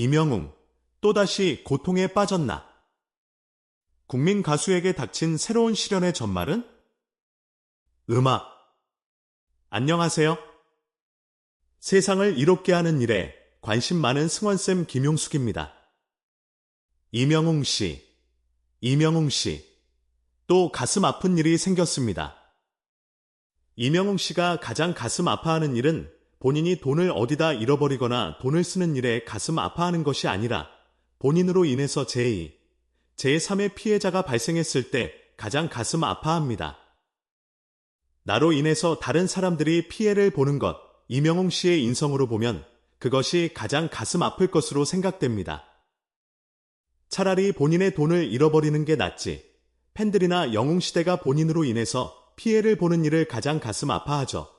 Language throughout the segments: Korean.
이명웅, 또다시 고통에 빠졌나? 국민 가수에게 닥친 새로운 시련의 전말은? 음악. 안녕하세요. 세상을 이롭게 하는 일에 관심 많은 승원쌤 김용숙입니다. 이명웅 씨, 이명웅 씨, 또 가슴 아픈 일이 생겼습니다. 이명웅 씨가 가장 가슴 아파하는 일은 본인이 돈을 어디다 잃어버리거나 돈을 쓰는 일에 가슴 아파하는 것이 아니라 본인으로 인해서 제2, 제3의 피해자가 발생했을 때 가장 가슴 아파합니다. 나로 인해서 다른 사람들이 피해를 보는 것, 이명웅 씨의 인성으로 보면 그것이 가장 가슴 아플 것으로 생각됩니다. 차라리 본인의 돈을 잃어버리는 게 낫지. 팬들이나 영웅 시대가 본인으로 인해서 피해를 보는 일을 가장 가슴 아파하죠.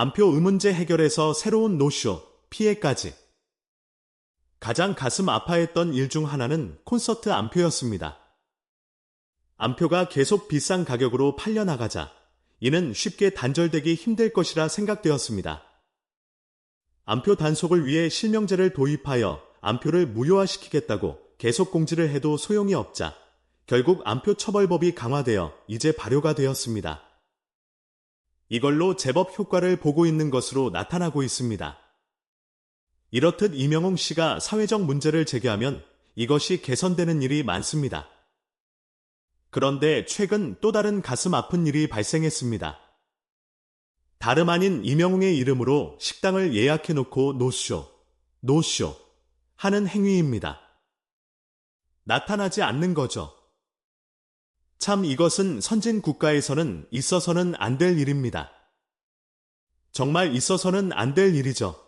암표 의문제 해결에서 새로운 노쇼, 피해까지. 가장 가슴 아파했던 일 중 하나는 콘서트 암표였습니다. 암표가 계속 비싼 가격으로 팔려나가자 이는 쉽게 단절되기 힘들 것이라 생각되었습니다. 암표 단속을 위해 실명제를 도입하여 암표를 무효화시키겠다고 계속 공지를 해도 소용이 없자 결국 암표 처벌법이 강화되어 이제 발효가 되었습니다. 이걸로 제법 효과를 보고 있는 것으로 나타나고 있습니다. 이렇듯 이명웅 씨가 사회적 문제를 제기하면 이것이 개선되는 일이 많습니다. 그런데 최근 또 다른 가슴 아픈 일이 발생했습니다. 다름 아닌 이명웅의 이름으로 식당을 예약해 놓고 노쇼, 노쇼 하는 행위입니다. 나타나지 않는 거죠. 참 이것은 선진 국가에서는 있어서는 안 될 일입니다. 정말 있어서는 안 될 일이죠.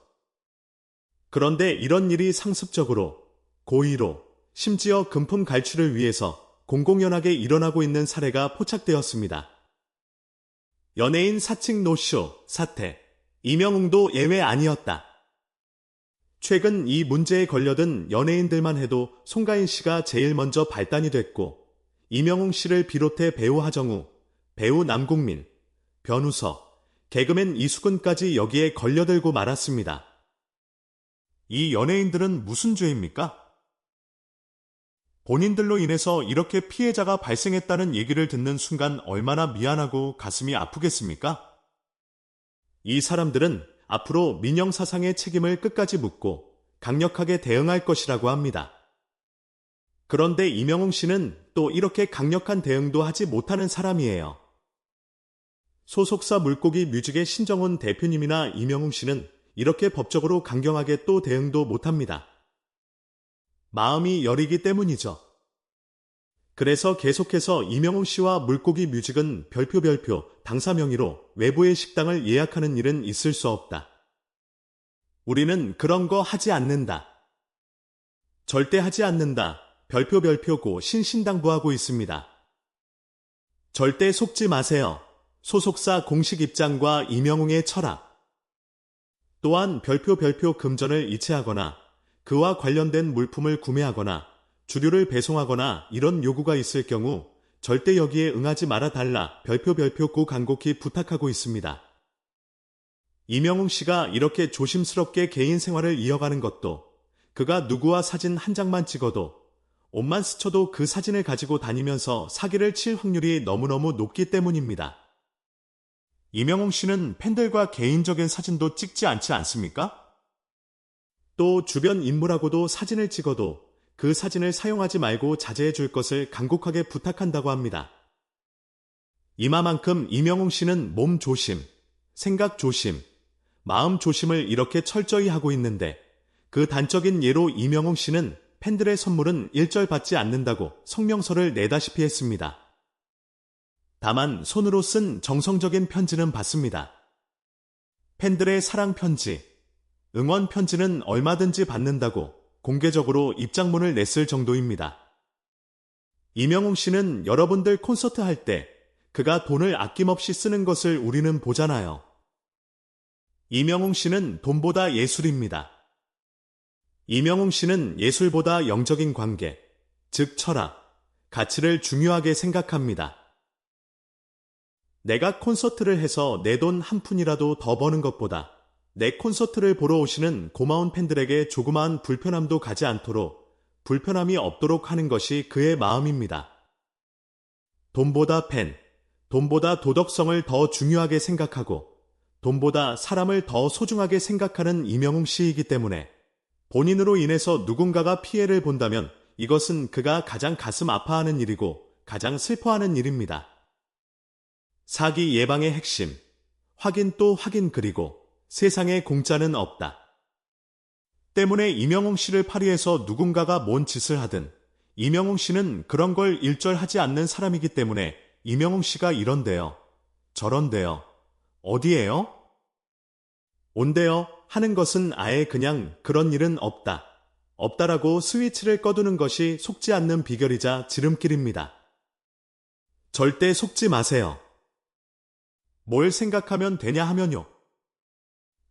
그런데 이런 일이 상습적으로, 고의로, 심지어 금품 갈취를 위해서 공공연하게 일어나고 있는 사례가 포착되었습니다. 연예인 사칭 노쇼 사태, 이명웅도 예외 아니었다. 최근 이 문제에 걸려든 연예인들만 해도 송가인 씨가 제일 먼저 발단이 됐고, 이명웅 씨를 비롯해 배우 하정우, 배우 남국민, 변우석, 개그맨 이수근까지 여기에 걸려들고 말았습니다. 이 연예인들은 무슨 죄입니까? 본인들로 인해서 이렇게 피해자가 발생했다는 얘기를 듣는 순간 얼마나 미안하고 가슴이 아프겠습니까? 이 사람들은 앞으로 민영 사상의 책임을 끝까지 묻고 강력하게 대응할 것이라고 합니다. 그런데 이명웅 씨는 또 이렇게 강력한 대응도 하지 못하는 사람이에요. 소속사 물고기 뮤직의 신정훈 대표님이나 이명웅 씨는 이렇게 법적으로 강경하게 또 대응도 못합니다. 마음이 여리기 때문이죠. 그래서 계속해서 이명웅 씨와 물고기 뮤직은 별표 별표 당사 명의로 외부의 식당을 예약하는 일은 있을 수 없다. 우리는 그런 거 하지 않는다. 절대 하지 않는다. 별표 별표고 신신당부하고 있습니다. 절대 속지 마세요. 소속사 공식 입장과 이명웅의 철학. 또한 별표 별표 금전을 이체하거나 그와 관련된 물품을 구매하거나 주류를 배송하거나 이런 요구가 있을 경우 절대 여기에 응하지 말아 달라 별표 별표 고 간곡히 부탁하고 있습니다. 이명웅 씨가 이렇게 조심스럽게 개인 생활을 이어가는 것도 그가 누구와 사진 한 장만 찍어도 옷만 스쳐도 그 사진을 가지고 다니면서 사기를 칠 확률이 너무너무 높기 때문입니다. 이명웅 씨는 팬들과 개인적인 사진도 찍지 않지 않습니까? 또 주변 인물하고도 사진을 찍어도 그 사진을 사용하지 말고 자제해 줄 것을 간곡하게 부탁한다고 합니다. 이마만큼 이명웅 씨는 몸 조심, 생각 조심, 마음 조심을 이렇게 철저히 하고 있는데 그 단적인 예로 이명웅 씨는 팬들의 선물은 일절 받지 않는다고 성명서를 내다시피 했습니다. 다만 손으로 쓴 정성적인 편지는 받습니다. 팬들의 사랑 편지, 응원 편지는 얼마든지 받는다고 공개적으로 입장문을 냈을 정도입니다. 이명웅 씨는 여러분들 콘서트 할 때 그가 돈을 아낌없이 쓰는 것을 우리는 보잖아요. 이명웅 씨는 돈보다 예술입니다. 이명웅 씨는 예술보다 영적인 관계, 즉 철학, 가치를 중요하게 생각합니다. 내가 콘서트를 해서 내 돈 한 푼이라도 더 버는 것보다 내 콘서트를 보러 오시는 고마운 팬들에게 조그마한 불편함도 가지 않도록 불편함이 없도록 하는 것이 그의 마음입니다. 돈보다 팬, 돈보다 도덕성을 더 중요하게 생각하고 돈보다 사람을 더 소중하게 생각하는 이명웅 씨이기 때문에 본인으로 인해서 누군가가 피해를 본다면 이것은 그가 가장 가슴 아파하는 일이고 가장 슬퍼하는 일입니다. 사기 예방의 핵심. 확인 또 확인 그리고 세상에 공짜는 없다. 때문에 이명웅 씨를 파리해서 누군가가 뭔 짓을 하든 이명웅 씨는 그런 걸 일절하지 않는 사람이기 때문에 이명웅 씨가 이런데요. 저런데요. 어디에요? 온대요 하는 것은 아예 그냥 그런 일은 없다. 없다라고 스위치를 꺼두는 것이 속지 않는 비결이자 지름길입니다. 절대 속지 마세요. 뭘 생각하면 되냐 하면요.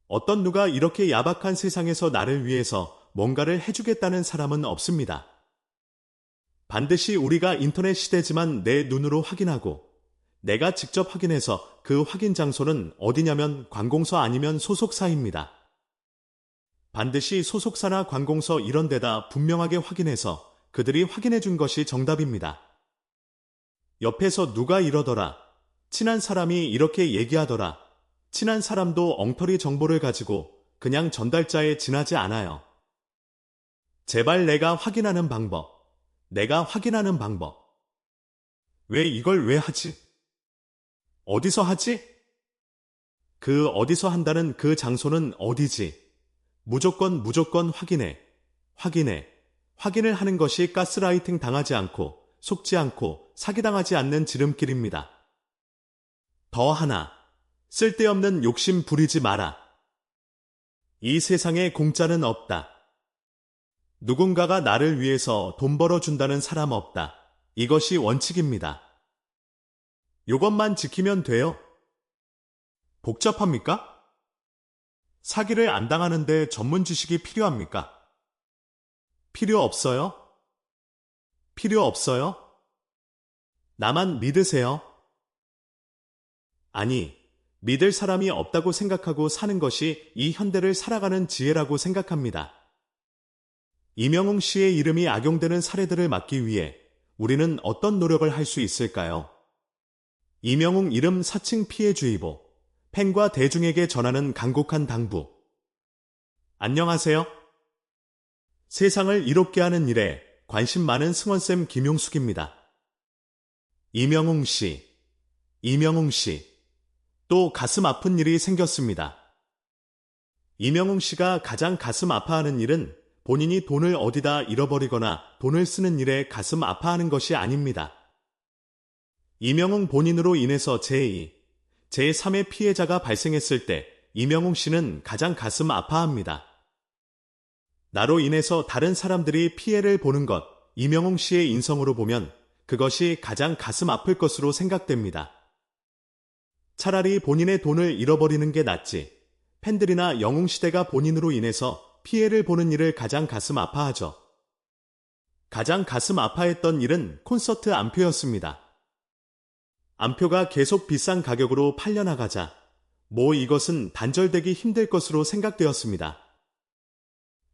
어떤 누가 이렇게 야박한 세상에서 나를 위해서 뭔가를 해주겠다는 사람은 없습니다. 반드시 우리가 인터넷 시대지만 내 눈으로 확인하고 내가 직접 확인해서 그 확인 장소는 어디냐면 관공서 아니면 소속사입니다. 반드시 소속사나 관공서 이런 데다 분명하게 확인해서 그들이 확인해 준 것이 정답입니다. 옆에서 누가 이러더라. 친한 사람이 이렇게 얘기하더라. 친한 사람도 엉터리 정보를 가지고 그냥 전달자에 지나지 않아요. 제발 내가 확인하는 방법. 내가 확인하는 방법. 왜 이걸 왜 하지? 어디서 하지? 그 어디서 한다는 그 장소는 어디지? 무조건 무조건 확인해. 확인해. 확인을 하는 것이 가스라이팅 당하지 않고 속지 않고 사기당하지 않는 지름길입니다. 더 하나. 쓸데없는 욕심 부리지 마라. 이 세상에 공짜는 없다. 누군가가 나를 위해서 돈 벌어준다는 사람 없다. 이것이 원칙입니다. 이것만 지키면 돼요. 복잡합니까? 사기를 안 당하는데 전문 지식이 필요합니까? 필요 없어요? 필요 없어요? 나만 믿으세요? 아니, 믿을 사람이 없다고 생각하고 사는 것이 이 현대를 살아가는 지혜라고 생각합니다. 이명웅 씨의 이름이 악용되는 사례들을 막기 위해 우리는 어떤 노력을 할 수 있을까요? 이명웅 이름 사칭 피해주의보, 팬과 대중에게 전하는 간곡한 당부. 안녕하세요. 세상을 이롭게 하는 일에 관심 많은 승원쌤 김용숙입니다. 이명웅 씨, 이명웅 씨, 또 가슴 아픈 일이 생겼습니다. 이명웅 씨가 가장 가슴 아파하는 일은 본인이 돈을 어디다 잃어버리거나 돈을 쓰는 일에 가슴 아파하는 것이 아닙니다. 이명웅 본인으로 인해서 제2, 제3의 피해자가 발생했을 때 이명웅 씨는 가장 가슴 아파합니다. 나로 인해서 다른 사람들이 피해를 보는 것, 이명웅 씨의 인성으로 보면 그것이 가장 가슴 아플 것으로 생각됩니다. 차라리 본인의 돈을 잃어버리는 게 낫지. 팬들이나 영웅 시대가 본인으로 인해서 피해를 보는 일을 가장 가슴 아파하죠. 가장 가슴 아파했던 일은 콘서트 안표였습니다. 암표가 계속 비싼 가격으로 팔려나가자 뭐 이것은 단절되기 힘들 것으로 생각되었습니다.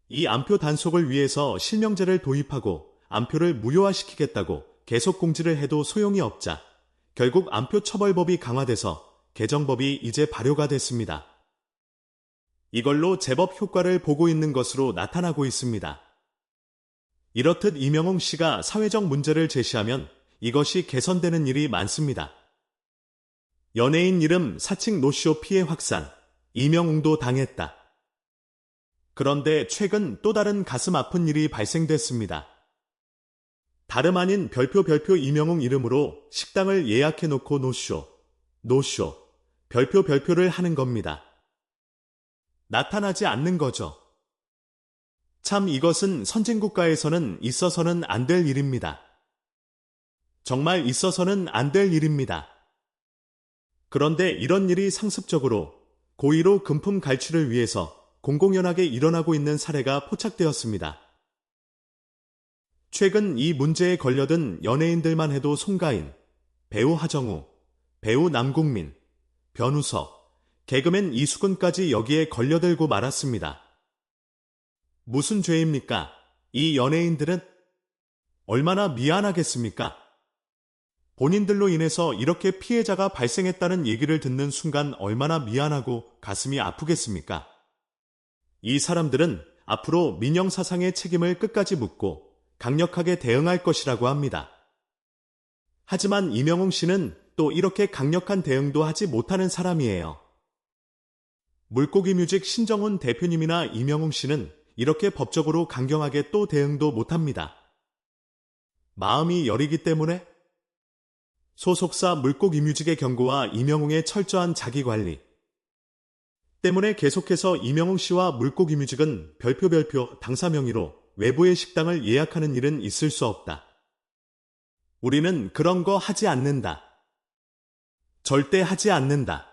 이 암표 단속을 위해서 실명제를 도입하고 암표를 무효화시키겠다고 계속 공지를 해도 소용이 없자 결국 암표 처벌법이 강화돼서 개정법이 이제 발효가 됐습니다. 이걸로 제법 효과를 보고 있는 것으로 나타나고 있습니다. 이렇듯 이명웅 씨가 사회적 문제를 제시하면 이것이 개선되는 일이 많습니다. 연예인 이름 사칭 노쇼 피해 확산, 이명웅도 당했다. 그런데 최근 또 다른 가슴 아픈 일이 발생됐습니다. 다름 아닌 별표 별표 이명웅 이름으로 식당을 예약해 놓고 노쇼, 노쇼, 별표 별표를 하는 겁니다. 나타나지 않는 거죠. 참 이것은 선진국가에서는 있어서는 안 될 일입니다. 정말 있어서는 안 될 일입니다. 그런데 이런 일이 상습적으로 고의로 금품 갈취를 위해서 공공연하게 일어나고 있는 사례가 포착되었습니다. 최근 이 문제에 걸려든 연예인들만 해도 송가인, 배우 하정우, 배우 남국민, 변우석, 개그맨 이수근까지 여기에 걸려들고 말았습니다. 무슨 죄입니까? 이 연예인들은 얼마나 미안하겠습니까? 본인들로 인해서 이렇게 피해자가 발생했다는 얘기를 듣는 순간 얼마나 미안하고 가슴이 아프겠습니까? 이 사람들은 앞으로 민영 사상의 책임을 끝까지 묻고 강력하게 대응할 것이라고 합니다. 하지만 이명웅 씨는 또 이렇게 강력한 대응도 하지 못하는 사람이에요. 물고기 뮤직 신정훈 대표님이나 이명웅 씨는 이렇게 법적으로 강경하게 또 대응도 못합니다. 마음이 여리기 때문에 소속사 물고기 뮤직의 경고와 이명웅의 철저한 자기관리 때문에 계속해서 이명웅 씨와 물고기 뮤직은 별표 별표 당사 명의로 외부의 식당을 예약하는 일은 있을 수 없다. 우리는 그런 거 하지 않는다. 절대 하지 않는다.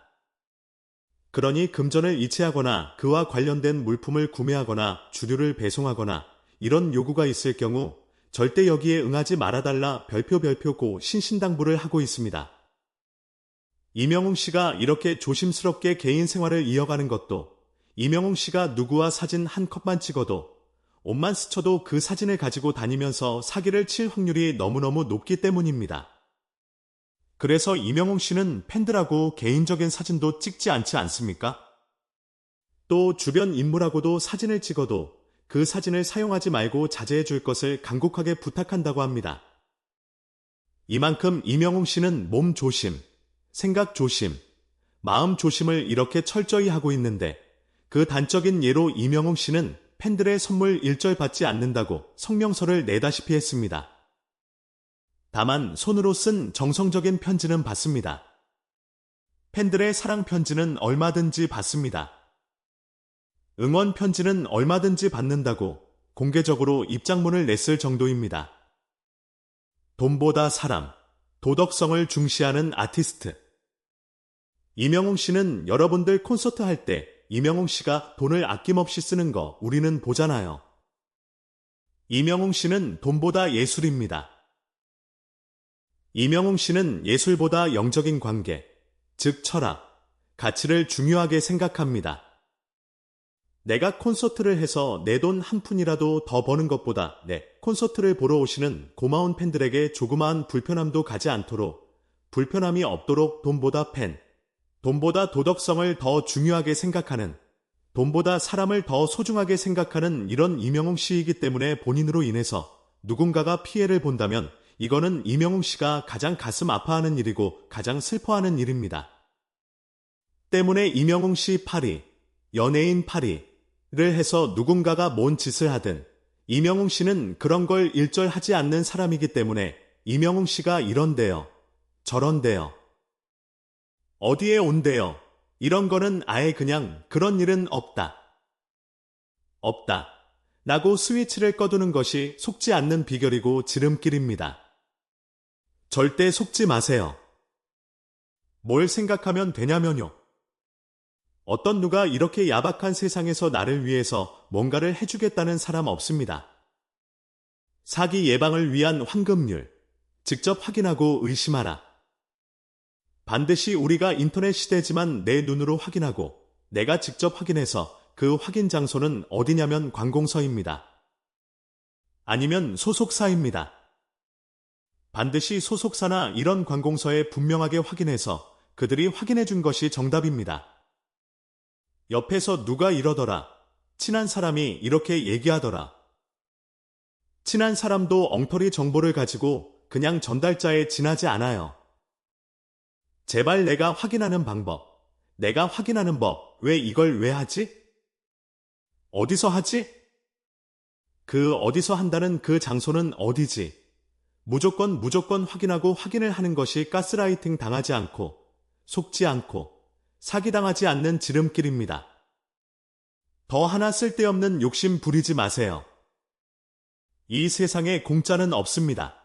그러니 금전을 이체하거나 그와 관련된 물품을 구매하거나 주류를 배송하거나 이런 요구가 있을 경우 절대 여기에 응하지 말아달라 별표 별표고 신신당부를 하고 있습니다. 이명웅 씨가 이렇게 조심스럽게 개인 생활을 이어가는 것도 이명웅 씨가 누구와 사진 한 컷만 찍어도 옷만 스쳐도 그 사진을 가지고 다니면서 사기를 칠 확률이 너무너무 높기 때문입니다. 그래서 이명웅 씨는 팬들하고 개인적인 사진도 찍지 않지 않습니까? 또 주변 인물하고도 사진을 찍어도 그 사진을 사용하지 말고 자제해 줄 것을 간곡하게 부탁한다고 합니다. 이만큼 이명웅 씨는 몸 조심, 생각 조심, 마음 조심을 이렇게 철저히 하고 있는데 그 단적인 예로 이명웅 씨는 팬들의 선물 일절 받지 않는다고 성명서를 내다시피 했습니다. 다만 손으로 쓴 정성적인 편지는 받습니다. 팬들의 사랑 편지는 얼마든지 받습니다. 응원 편지는 얼마든지 받는다고 공개적으로 입장문을 냈을 정도입니다. 돈보다 사람, 도덕성을 중시하는 아티스트. 이명웅 씨는 여러분들 콘서트 할 때 이명웅 씨가 돈을 아낌없이 쓰는 거 우리는 보잖아요. 이명웅 씨는 돈보다 예술입니다. 이명웅 씨는 예술보다 영적인 관계, 즉 철학, 가치를 중요하게 생각합니다. 내가 콘서트를 해서 내 돈 한 푼이라도 더 버는 것보다 내 콘서트를 보러 오시는 고마운 팬들에게 조그마한 불편함도 가지 않도록 불편함이 없도록 돈보다 팬, 돈보다 도덕성을 더 중요하게 생각하는 돈보다 사람을 더 소중하게 생각하는 이런 이명웅 씨이기 때문에 본인으로 인해서 누군가가 피해를 본다면 이거는 이명웅 씨가 가장 가슴 아파하는 일이고 가장 슬퍼하는 일입니다. 때문에 이명웅 씨 파리, 연예인 파리를 해서 누군가가 뭔 짓을 하든 이명웅 씨는 그런 걸 일절하지 않는 사람이기 때문에 이명웅 씨가 이런데요. 저런데요. 어디에 온대요. 이런 거는 아예 그냥 그런 일은 없다. 없다. 라고 스위치를 꺼두는 것이 속지 않는 비결이고 지름길입니다. 절대 속지 마세요. 뭘 생각하면 되냐면요. 어떤 누가 이렇게 야박한 세상에서 나를 위해서 뭔가를 해주겠다는 사람 없습니다. 사기 예방을 위한 황금률. 직접 확인하고 의심하라. 반드시 우리가 인터넷 시대지만 내 눈으로 확인하고 내가 직접 확인해서 그 확인 장소는 어디냐면 관공서입니다. 아니면 소속사입니다. 반드시 소속사나 이런 관공서에 분명하게 확인해서 그들이 확인해 준 것이 정답입니다. 옆에서 누가 이러더라. 친한 사람이 이렇게 얘기하더라. 친한 사람도 엉터리 정보를 가지고 그냥 전달자에 지나지 않아요. 제발 내가 확인하는 방법, 내가 확인하는 법, 왜 이걸 왜 하지? 어디서 하지? 그 어디서 한다는 그 장소는 어디지? 무조건 무조건 확인하고 확인을 하는 것이 가스라이팅 당하지 않고, 속지 않고, 사기당하지 않는 지름길입니다. 더 하나 쓸데없는 욕심 부리지 마세요. 이 세상에 공짜는 없습니다.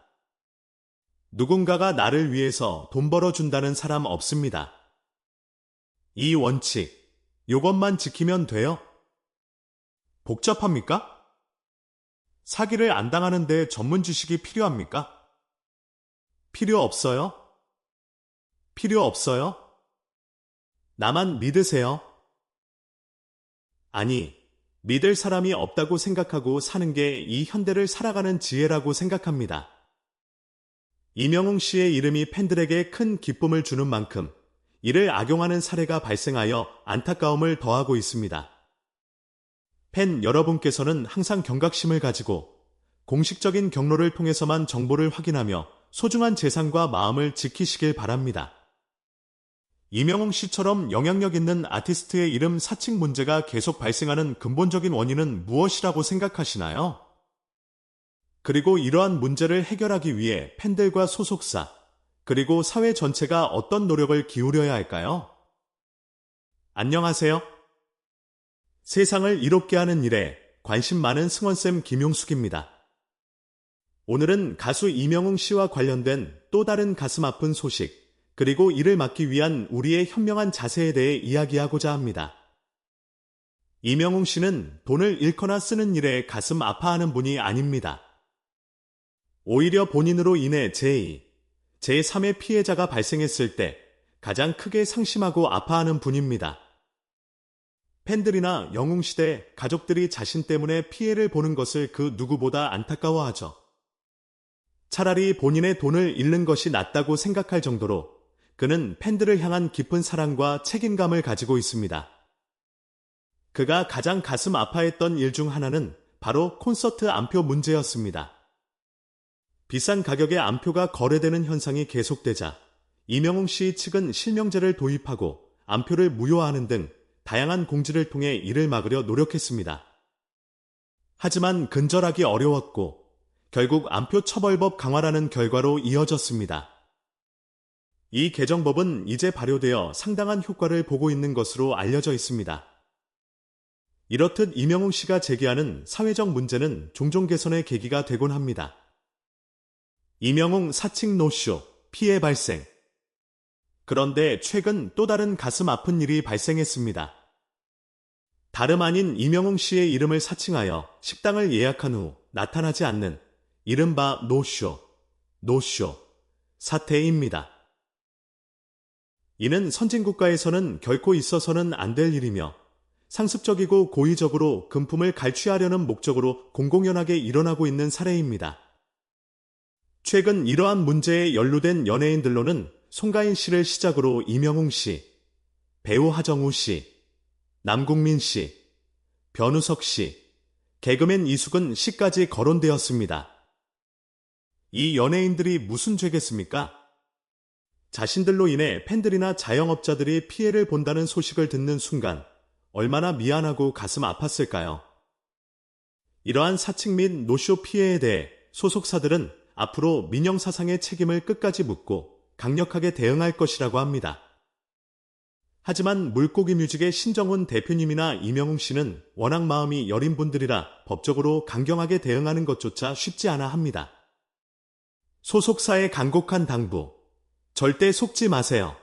누군가가 나를 위해서 돈 벌어준다는 사람 없습니다. 이 원칙, 요것만 지키면 돼요? 복잡합니까? 사기를 안 당하는데 전문 지식이 필요합니까? 필요 없어요? 필요 없어요? 나만 믿으세요. 아니, 믿을 사람이 없다고 생각하고 사는 게 이 현대를 살아가는 지혜라고 생각합니다. 이명웅 씨의 이름이 팬들에게 큰 기쁨을 주는 만큼 이를 악용하는 사례가 발생하여 안타까움을 더하고 있습니다. 팬 여러분께서는 항상 경각심을 가지고 공식적인 경로를 통해서만 정보를 확인하며 소중한 재산과 마음을 지키시길 바랍니다. 이명웅 씨처럼 영향력 있는 아티스트의 이름 사칭 문제가 계속 발생하는 근본적인 원인은 무엇이라고 생각하시나요? 그리고 이러한 문제를 해결하기 위해 팬들과 소속사, 그리고 사회 전체가 어떤 노력을 기울여야 할까요? 안녕하세요. 세상을 이롭게 하는 일에 관심 많은 승원쌤 김용숙입니다. 오늘은 가수 이명웅 씨와 관련된 또 다른 가슴 아픈 소식, 그리고 이를 막기 위한 우리의 현명한 자세에 대해 이야기하고자 합니다. 이명웅 씨는 돈을 잃거나 쓰는 일에 가슴 아파하는 분이 아닙니다. 오히려 본인으로 인해 제2, 제3의 피해자가 발생했을 때 가장 크게 상심하고 아파하는 분입니다. 팬들이나 영웅시대 가족들이 자신 때문에 피해를 보는 것을 그 누구보다 안타까워하죠. 차라리 본인의 돈을 잃는 것이 낫다고 생각할 정도로 그는 팬들을 향한 깊은 사랑과 책임감을 가지고 있습니다. 그가 가장 가슴 아파했던 일 중 하나는 바로 콘서트 암표 문제였습니다. 비싼 가격의 암표가 거래되는 현상이 계속되자 이명웅 씨 측은 실명제를 도입하고 암표를 무효화하는 등 다양한 공지를 통해 이를 막으려 노력했습니다. 하지만 근절하기 어려웠고 결국 암표 처벌법 강화라는 결과로 이어졌습니다. 이 개정법은 이제 발효되어 상당한 효과를 보고 있는 것으로 알려져 있습니다. 이렇듯 이명웅 씨가 제기하는 사회적 문제는 종종 개선의 계기가 되곤 합니다. 이명웅 사칭 노쇼, 피해 발생. 그런데 최근 또 다른 가슴 아픈 일이 발생했습니다. 다름 아닌 이명웅 씨의 이름을 사칭하여 식당을 예약한 후 나타나지 않는 이른바 노쇼, 노쇼 사태입니다. 이는 선진국가에서는 결코 있어서는 안 될 일이며 상습적이고 고의적으로 금품을 갈취하려는 목적으로 공공연하게 일어나고 있는 사례입니다. 최근 이러한 문제에 연루된 연예인들로는 송가인 씨를 시작으로 이명웅 씨, 배우 하정우 씨, 남궁민 씨, 변우석 씨, 개그맨 이숙은 씨까지 거론되었습니다. 이 연예인들이 무슨 죄겠습니까? 자신들로 인해 팬들이나 자영업자들이 피해를 본다는 소식을 듣는 순간 얼마나 미안하고 가슴 아팠을까요? 이러한 사칭 및 노쇼 피해에 대해 소속사들은 앞으로 민영사상의 책임을 끝까지 묻고 강력하게 대응할 것이라고 합니다. 하지만 물고기 뮤직의 신정훈 대표님이나 이명웅 씨는 워낙 마음이 여린 분들이라 법적으로 강경하게 대응하는 것조차 쉽지 않아 합니다. 소속사의 간곡한 당부, 절대 속지 마세요.